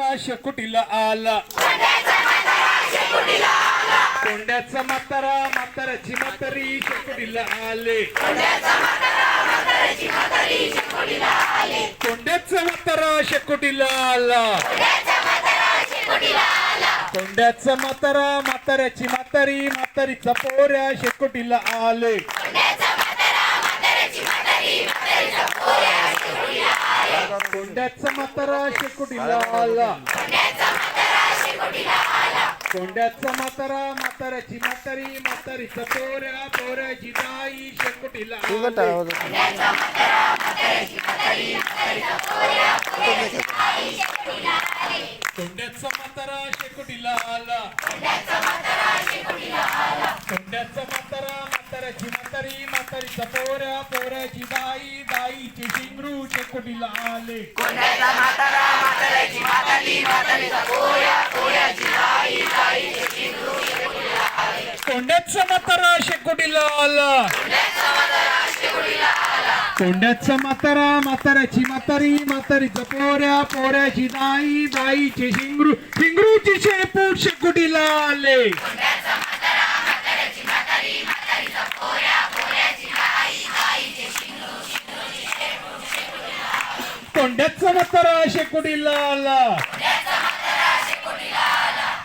शेकुटीला आला. कोंड्याचा म्हातारा म्हाताऱ्याची म्हातारी शेकुटीला आले. कोंड्याचा म्हातारा शेकुटीला आला. कोंड्याचा म्हातारा म्हाताऱ्याची म्हातारी म्हातारीचा पोऱ्या शेकोटीला आले. कोंड्याचा म्हातारा शेकोटीला आला कोंड्याचा म्हातारा म्हाताऱ्याची म्हातारी म्हातारीचा पोऱ्या पोऱ्याची दाई शेकोटीला कोंड्याचा म्हातारा शेकोटीला आला कोंड्याचा म्हातारा म्हाताऱ्याची म्हातारी म्हातारीचा पोऱ्या पोऱ्याची दाई दाईची शिंगरू शेकोटीला आले. कोंड्याचा म्हातारा म्हाताऱ्याची म्हातारी म्हातारीचा पोऱ्या पोऱ्याची आई आई कोंड्याचा म्हातारा शेकोटीला आला. कोंड्याचा म्हातारा म्हाताऱ्याची म्हातारी म्हातारीचा पोऱ्या पोऱ्याची दाई दाईची शिंगरू शिंगरूची शेपू शेकोटीला आले. कोंड्याचा म्हातारा शेकोटीला आला?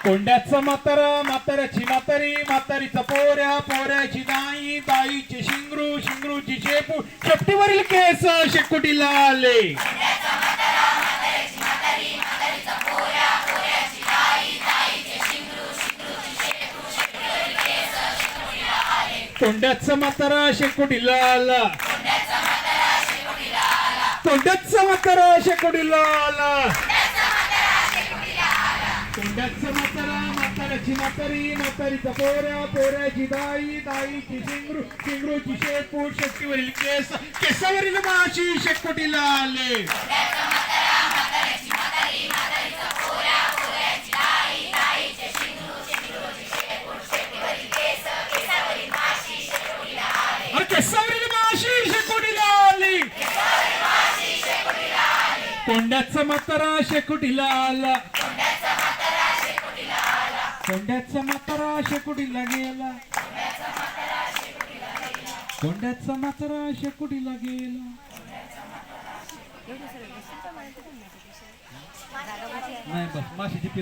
कोंड्याचा म्हातारा म्हाताऱ्याची म्हातारी म्हातारीचा पोऱ्या पोऱ्याची दाई दाईची शिंगरू शिंगरूची शेपू. शेपटीवरील केस शेकोटीला आले? कोंड्याचा म्हातारा शेकोटीला आला? कोंड्याचा म्हातारा शेकोटीला आला कोंड्याचा म्हातारा म्हाताऱ्याची म्हातारी म्हातारीचा पोऱ्या पोऱ्याची दाई दाईची शिंगरू शेपटीवरील केस केसावरील माशी शेकोटीला आले अरे केसावरील माशी शेकोटीला आली कोंड्याचं म्हातारा शेकुटीला आला कोंड्याचा म्हातारा शेकुटीला गेला. कोंड्याचा म्हातारा शेकुटीला गेला. नाही बस माशीची